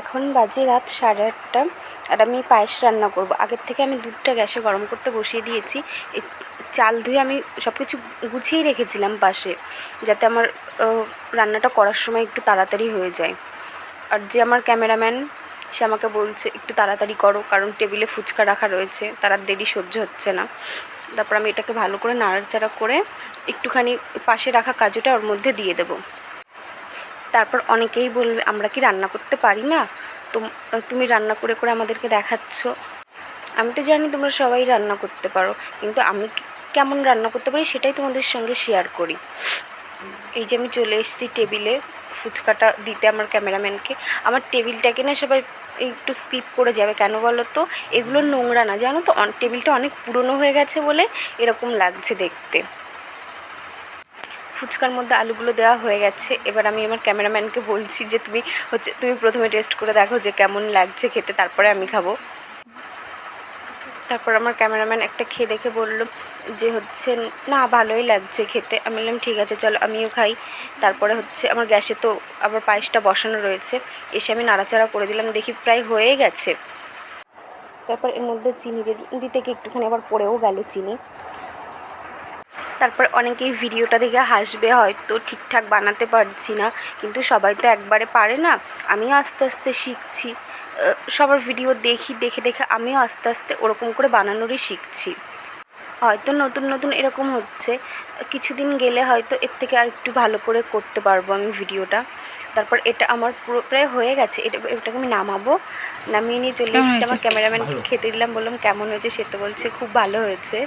এখন বাজে রাত সাড়ে আটটা, আর আমি পায়েস রান্না করব। আগের থেকে আমি দুধটা গ্যাসে গরম করতে বসিয়ে দিয়েছি। চাল ধুয়ে আমি সব কিছু গুছিয়েই রেখেছিলাম পাশে, যাতে আমার রান্নাটা করার সময় একটু তাড়াতাড়ি হয়ে যায়। আর যে আমার ক্যামেরাম্যান, সে আমাকে বলছে, একটু তাড়াতাড়ি করো, কারণ টেবিলে ফুচকা রাখা রয়েছে, তারা দেরি সহ্য হচ্ছে না। তারপর আমি এটাকে ভালো করে নাড়াচাড়া করে একটুখানি পাশে রাখা কাজুটা ওর মধ্যে দিয়ে দেবো। তারপর অনেকেই বলবে, আমরা কি রান্না করতে পারি না? তুমি রান্না করে করে আমাদেরকে দেখাচ্ছ। আমি তো জানি তোমরা সবাই রান্না করতে পারো, কিন্তু আমি কেমন রান্না করতে পারি সেটাই তোমাদের সঙ্গে শেয়ার করি। এই যে আমি চলে এসেছি টেবিলে, ফুচকাটা দিতে আমার ক্যামেরাম্যানকে। আমার টেবিলটাকে না সবাই একটু স্কিপ করে যাবে, কেন বলো তো এগুলো নোংরা না, জানো তো? টেবিলটা অনেক পুরনো হয়ে গেছে বলে এরকম লাগছে দেখতে। ফুচকার মধ্যে আলুগুলো দেওয়া হয়ে গেছে। এবার আমি আমার ক্যামেরাম্যানকে বলছি যে তুমি হচ্ছে, তুমি প্রথমে টেস্ট করে দেখো যে কেমন লাগছে খেতে, তারপরে আমি খাব। তারপর আমার ক্যামেরাম্যান একটা খেয়ে দেখে বলল যে হচ্ছে, না, ভালোই লাগছে খেতে। আমি বললাম, ঠিক আছে, চলো, আমিও খাই। তারপরে হচ্ছে আমার গ্যাসে তো আবার পায়েসটা বসানো রয়েছে। এসে আমি নাড়াচাড়া করে দিলাম, দেখি প্রায় হয়ে গেছে। তারপর এর মধ্যে চিনি দিতে গিয়ে একটুখানি আবার পড়েও গেল চিনি। তারপর অনেকেই ভিডিওটা দেখে হাসবে হয়তো ঠিকঠাক বানাতে পারছি না। কিন্তু সবাই তো একবারে পারে না। আমিও আস্তে আস্তে শিখছি। সবার ভিডিও দেখি দেখে দেখে আমিও আস্তে আস্তে ওরকম করে বানানোরই শিখছি। হয়তো নতুন নতুন এরকম হচ্ছে। কিছুদিন গেলে হয়তো এর থেকে আর একটু ভালো করে করতে পারব আমি ভিডিওটা। তারপর এটা আমার পুরো প্রায় হয়ে গেছে। এটা এটাকে আমি নামাবো। নামিয়ে নিয়ে চলে এসেছি। আমার ক্যামেরাম্যানকে খেতে দিলাম। বললাম কেমন হয়েছে? সে তো বলছে খুব ভালো হয়েছে।